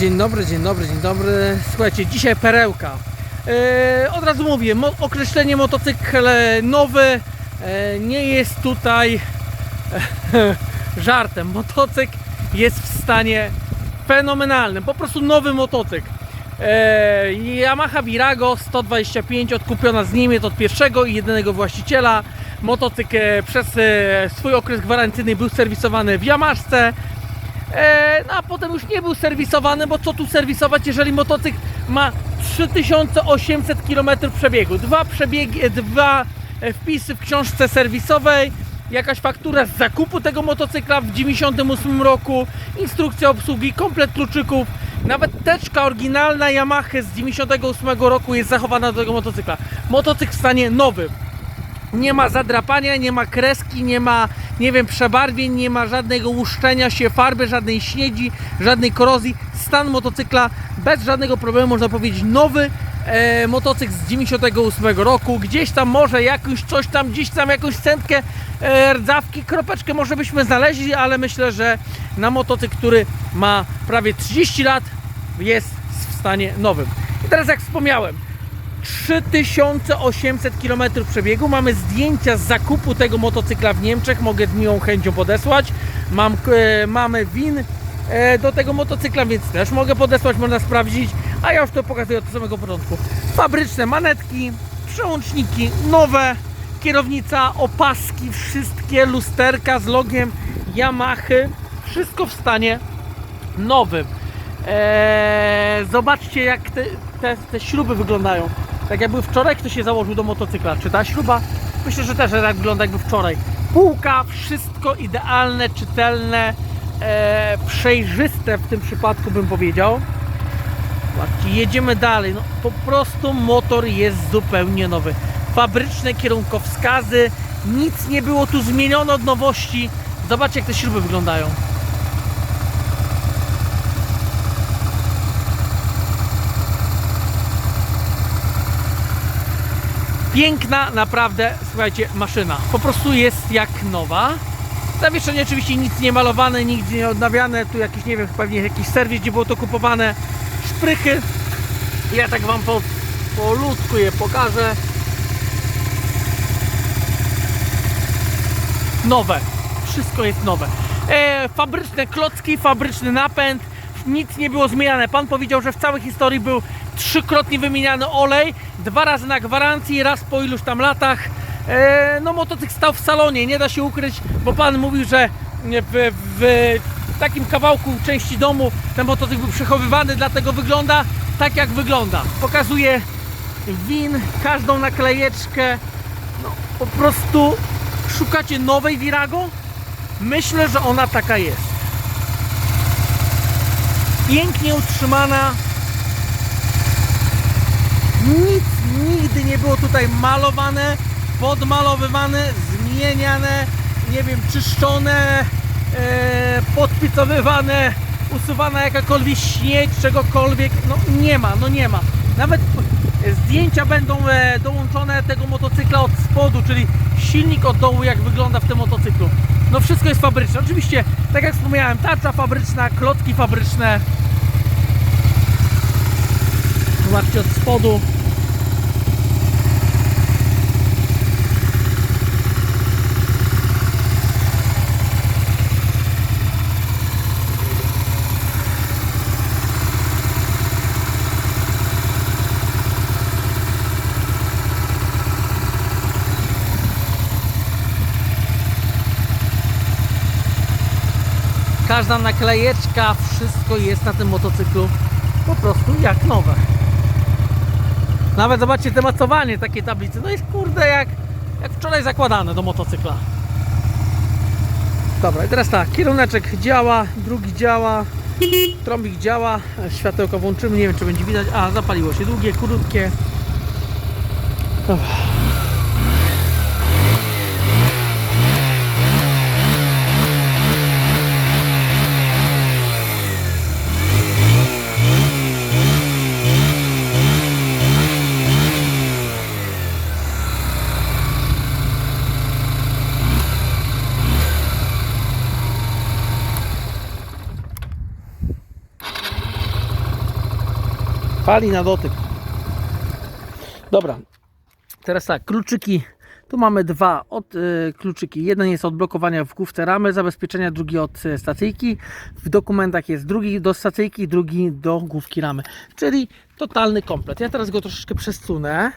Dzień dobry, dzień dobry, dzień dobry. Słuchajcie, dzisiaj perełka. E, od razu mówię, mo- określenie motocykl e, nowy e, nie jest tutaj e, żartem. Motocykl jest w stanie fenomenalnym, po prostu nowy motocykl. E, Yamaha Virago 125 odkupiona z Niemiec od pierwszego i jedynego właściciela. Motocykl przez swój okres gwarancyjny był serwisowany w Yamaszce. E, no a potem już nie był serwisowany, bo co tu serwisować, jeżeli motocykl ma 3800 km przebiegu. Dwa przebiegi, e, dwa e, wpisy w książce serwisowej, jakaś faktura z zakupu tego motocykla w 98 roku, instrukcja obsługi, komplet kluczyków, nawet teczka oryginalna Yamaha z 98 roku jest zachowana do tego motocykla. Motocykl w stanie nowym nie ma zadrapania, nie ma kreski, nie ma, nie wiem, przebarwień, nie ma żadnego łuszczenia się farby, żadnej śniedzi, żadnej korozji. Stan motocykla bez żadnego problemu, można powiedzieć, nowy e, motocykl z 98 roku. Gdzieś tam może jakąś coś tam, gdzieś tam jakąś centkę e, rdzawki, kropeczkę może byśmy znaleźli, ale myślę, że na motocykl, który ma prawie 30 lat, jest w stanie nowym. I teraz jak wspomniałem, 3800 km przebiegu. Mamy zdjęcia z zakupu tego motocykla w Niemczech. Mogę z miłą chęcią podesłać. Mam, e, mamy win e, do tego motocykla, więc też mogę podesłać, można sprawdzić. A ja już to pokazuję od samego początku. Fabryczne manetki, przełączniki nowe, kierownica, opaski, wszystkie lusterka z logiem Yamahy. Wszystko w stanie nowym. Eee, zobaczcie jak te, te, te śruby wyglądają. Tak jakby wczoraj ktoś się założył do motocykla. Czy ta śruba? Myślę, że też tak wygląda jakby wczoraj. Półka, wszystko idealne, czytelne, eee, przejrzyste w tym przypadku bym powiedział. Zobaczcie, jedziemy dalej. No, po prostu motor jest zupełnie nowy. Fabryczne kierunkowskazy, nic nie było tu zmienione od nowości. Zobaczcie jak te śruby wyglądają. Piękna, naprawdę, słuchajcie, maszyna. Po prostu jest jak nowa. Zawieszenie oczywiście nic nie malowane, nic nie odnawiane. Tu jakiś, nie wiem, pewnie jakiś serwis, gdzie było to kupowane. Szprychy. Ja tak Wam po, po ludku je pokażę. Nowe. Wszystko jest nowe. E, fabryczne klocki, fabryczny napęd. Nic nie było zmieniane. Pan powiedział, że w całej historii był trzykrotnie wymieniany olej. Dwa razy na gwarancji, raz po iluś tam latach. E, no motocykl stał w salonie, nie da się ukryć, bo pan mówił, że w, w takim kawałku części domu ten motocykl był przechowywany, dlatego wygląda tak jak wygląda. Pokazuje win, każdą naklejeczkę. No, po prostu szukacie nowej Virago? Myślę, że ona taka jest. Pięknie utrzymana. Nic nigdy nie było tutaj malowane, podmalowywane, zmieniane, nie wiem, czyszczone, e, podpicowywane, usuwana jakakolwiek śnieg, czegokolwiek. No nie ma, no nie ma. Nawet zdjęcia będą e, dołączone tego motocykla od spodu, czyli silnik od dołu, jak wygląda w tym motocyklu. No wszystko jest fabryczne. Oczywiście, tak jak wspomniałem, tarcza fabryczna, klocki fabryczne. Zobaczcie od spodu. Każda naklejeczka, wszystko jest na tym motocyklu po prostu jak nowe. Nawet zobaczcie te mocowanie takiej tablicy. No jest kurde jak, jak wczoraj zakładane do motocykla. Dobra, i teraz tak, kieruneczek działa, drugi działa, trąbik działa, światełko włączymy, nie wiem czy będzie widać. A, zapaliło się, długie, krótkie. Dobra. Pali na dotyk. Dobra. Teraz tak, kluczyki. Tu mamy dwa od y, kluczyki. Jeden jest od blokowania w główce ramy zabezpieczenia, drugi od y, stacyjki. W dokumentach jest drugi do stacyjki, drugi do główki ramy. Czyli totalny komplet. Ja teraz go troszeczkę przesunę,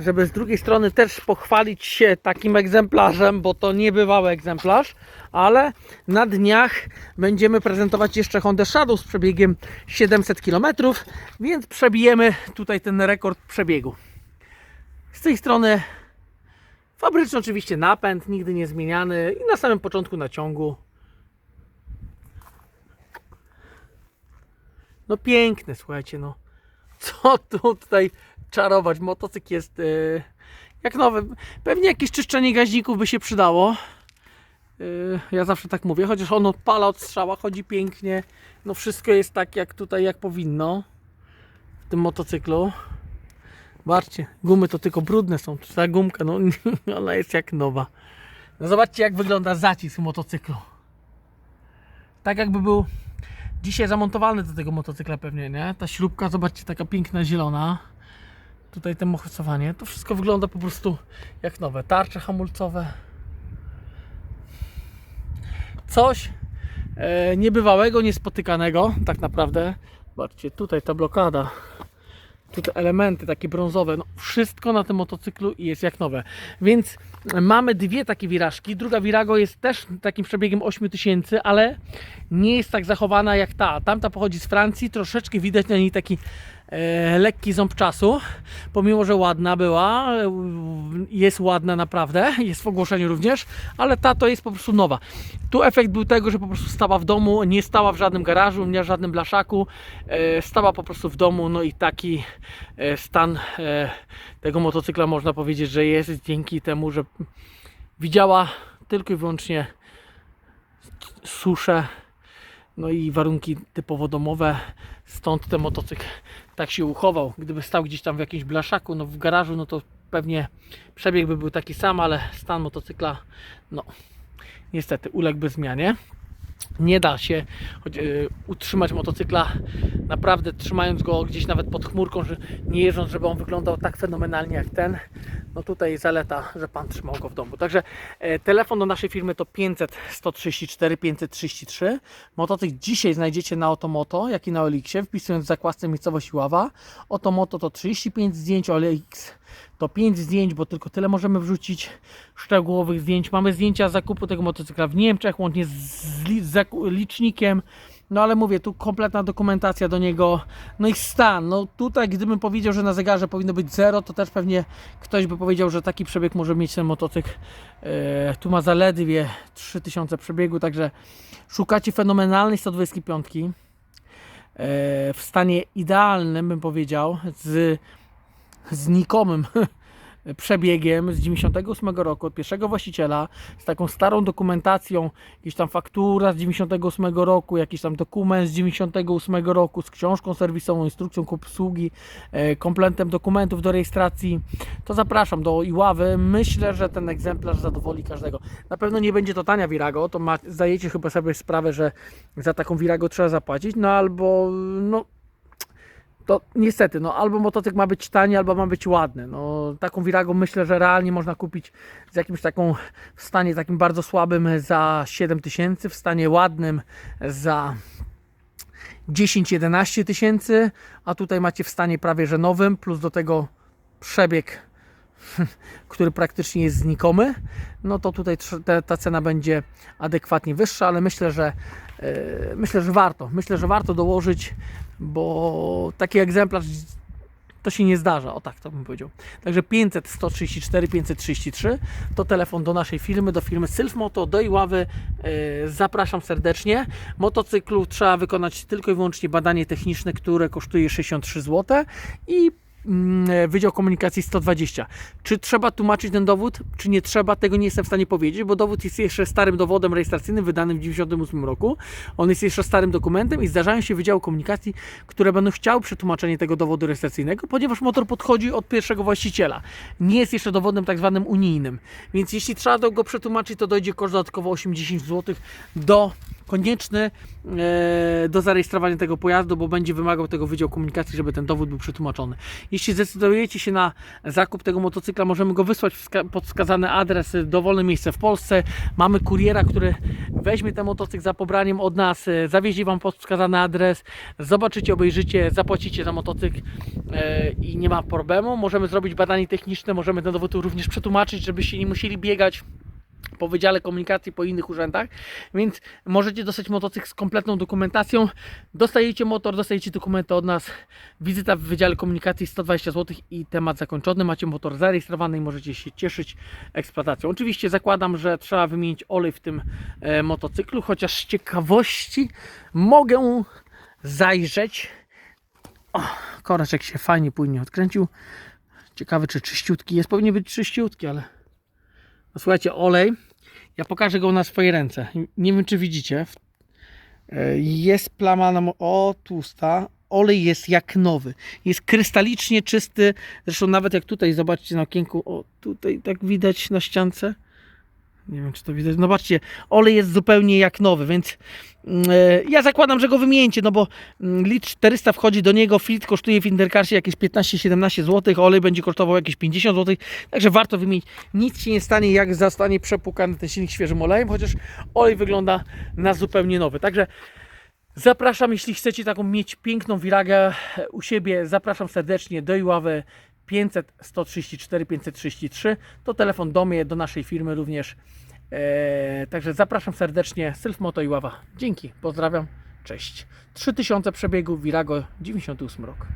żeby z drugiej strony też pochwalić się takim egzemplarzem, bo to niebywały egzemplarz, ale na dniach będziemy prezentować jeszcze Honda Shadow z przebiegiem 700 km, więc przebijemy tutaj ten rekord przebiegu. Z tej strony fabryczny oczywiście napęd, nigdy nie zmieniany i na samym początku naciągu. No piękny, słuchajcie, no. Co tu tutaj czarować? Motocykl jest yy, jak nowy. Pewnie jakieś czyszczenie gaźników by się przydało. Yy, ja zawsze tak mówię, chociaż on odpala od strzała, chodzi pięknie. No wszystko jest tak jak tutaj, jak powinno w tym motocyklu. Zobaczcie, gumy to tylko brudne są. Ta gumka, no ona jest jak nowa. No zobaczcie jak wygląda zacisk motocyklu. Tak jakby był dzisiaj zamontowany do tego motocykla pewnie, nie? Ta śrubka, zobaczcie, taka piękna zielona. Tutaj to mocowanie. To wszystko wygląda po prostu jak nowe. Tarcze hamulcowe. Coś e, niebywałego, niespotykanego tak naprawdę. Zobaczcie, tutaj ta blokada tutaj elementy takie brązowe, no wszystko na tym motocyklu jest jak nowe. Więc mamy dwie takie wirażki. Druga wirago jest też takim przebiegiem 8000, ale nie jest tak zachowana jak ta. Tamta pochodzi z Francji, troszeczkę widać na niej taki lekki ząb czasu, pomimo, że ładna była, e, jest ładna naprawdę, jest w ogłoszeniu również, ale ta to jest po prostu nowa. Tu efekt był tego, że po prostu stała w domu, nie stała w żadnym garażu, nie w żadnym blaszaku, e, stała po prostu w domu, no i taki e, stan e, tego motocykla można powiedzieć, że jest dzięki temu, że widziała tylko i wyłącznie suszę, no i warunki typowo domowe, stąd ten motocykl tak się uchował. Gdyby stał gdzieś tam w jakimś blaszaku, no w garażu, no to pewnie przebieg by był taki sam, ale stan motocykla, no niestety uległby zmianie. Nie da się choć, y, utrzymać motocykla naprawdę trzymając go gdzieś nawet pod chmurką, że nie jeżdżąc, żeby on wyglądał tak fenomenalnie jak ten. No tutaj zaleta, że Pan trzymał go w domu. Także e, telefon do naszej firmy to 500 134 533. Motocykl dzisiaj znajdziecie na Otomoto, jak i na Oliksie, wpisując w zakładce miejscowość Ława. Otomoto to 35 zdjęć, Olix to 5 zdjęć, bo tylko tyle możemy wrzucić szczegółowych zdjęć. Mamy zdjęcia zakupu tego motocykla w Niemczech, łącznie z, li- z licznikiem. No ale mówię, tu kompletna dokumentacja do niego. No i stan. No tutaj gdybym powiedział, że na zegarze powinno być 0, to też pewnie ktoś by powiedział, że taki przebieg może mieć ten motocykl. E, tu ma zaledwie 3000 przebiegu, także szukacie fenomenalnej 125 e, w stanie idealnym, bym powiedział, z znikomym przebiegiem z 98 roku od pierwszego właściciela, z taką starą dokumentacją, jakieś tam faktura z 98 roku, jakiś tam dokument z 98 roku, z książką serwisową, instrukcją obsługi, e, kompletem dokumentów do rejestracji, to zapraszam do Iławy. Myślę, że ten egzemplarz zadowoli każdego. Na pewno nie będzie to tania Virago, to ma, zdajecie chyba sobie sprawę, że za taką Virago trzeba zapłacić, no albo no to niestety, no albo motocykl ma być tani, albo ma być ładny. No, taką Virago myślę, że realnie można kupić z jakimś taką w stanie takim bardzo słabym za 7000, w stanie ładnym za 10-11 tysięcy, a tutaj macie w stanie prawie że nowym, plus do tego przebieg, który praktycznie jest znikomy, no to tutaj ta cena będzie adekwatnie wyższa, ale myślę, że myślę, że warto. Myślę, że warto dołożyć, bo taki egzemplarz to się nie zdarza, o tak to bym powiedział. Także 500 134 533 to telefon do naszej firmy, do firmy Sylfmoto, do Iławy. E, Zapraszam serdecznie. Motocyklu trzeba wykonać tylko i wyłącznie badanie techniczne, które kosztuje 63 zł i Wydział Komunikacji 120. Czy trzeba tłumaczyć ten dowód, czy nie trzeba, tego nie jestem w stanie powiedzieć, bo dowód jest jeszcze starym dowodem rejestracyjnym wydanym w 1998 roku. On jest jeszcze starym dokumentem i zdarzają się Wydziały Komunikacji, które będą chciały przetłumaczenie tego dowodu rejestracyjnego, ponieważ motor podchodzi od pierwszego właściciela. Nie jest jeszcze dowodem tak zwanym unijnym. Więc jeśli trzeba go przetłumaczyć, to dojdzie koszt dodatkowo 80 zł do konieczny e, do zarejestrowania tego pojazdu, bo będzie wymagał tego Wydział Komunikacji, żeby ten dowód był przetłumaczony. Jeśli zdecydujecie się na zakup tego motocykla, możemy go wysłać pod wskazany adres, y, dowolne miejsce w Polsce. Mamy kuriera, który weźmie ten motocykl za pobraniem od nas, y, zawiezie Wam pod wskazany adres, zobaczycie, obejrzycie, zapłacicie za motocykl e, i nie ma problemu. Możemy zrobić badanie techniczne, możemy ten dowód również przetłumaczyć, żebyście nie musieli biegać po Wydziale Komunikacji, po innych urzędach, więc możecie dostać motocykl z kompletną dokumentacją. Dostajecie motor, dostajecie dokumenty od nas. Wizyta w Wydziale Komunikacji 120 zł i temat zakończony. Macie motor zarejestrowany i możecie się cieszyć eksploatacją. Oczywiście zakładam, że trzeba wymienić olej w tym e, motocyklu, chociaż z ciekawości mogę zajrzeć. O, koreczek się fajnie, płynnie odkręcił. Ciekawy, czy czyściutki jest. Powinien być czyściutki, ale no, słuchajcie, olej. Ja pokażę go na swojej ręce. Nie wiem, czy widzicie. E, Jest plama na. mo- O, tłusta. Olej jest jak nowy. Jest krystalicznie czysty. Zresztą nawet jak tutaj zobaczcie na okienku. O, tutaj tak widać na ściance. Nie wiem, czy to widać. No patrzcie, olej jest zupełnie jak nowy, więc e, ja zakładam, że go wymieńcie, no bo mm, litr 400 wchodzi do niego, filtr kosztuje w Intercarsie jakieś 15-17 zł, olej będzie kosztował jakieś 50 zł, także warto wymienić. Nic się nie stanie, jak zostanie przepłukany ten silnik świeżym olejem, chociaż olej wygląda na zupełnie nowy. Także zapraszam, jeśli chcecie taką mieć piękną wiragę u siebie, zapraszam serdecznie do Iławy 500 134 533. To telefon do mnie, do naszej firmy również. Eee, także zapraszam serdecznie. Sylf Moto Iława. Dzięki, pozdrawiam, cześć. 3000 przebiegów, Virago 98 rok.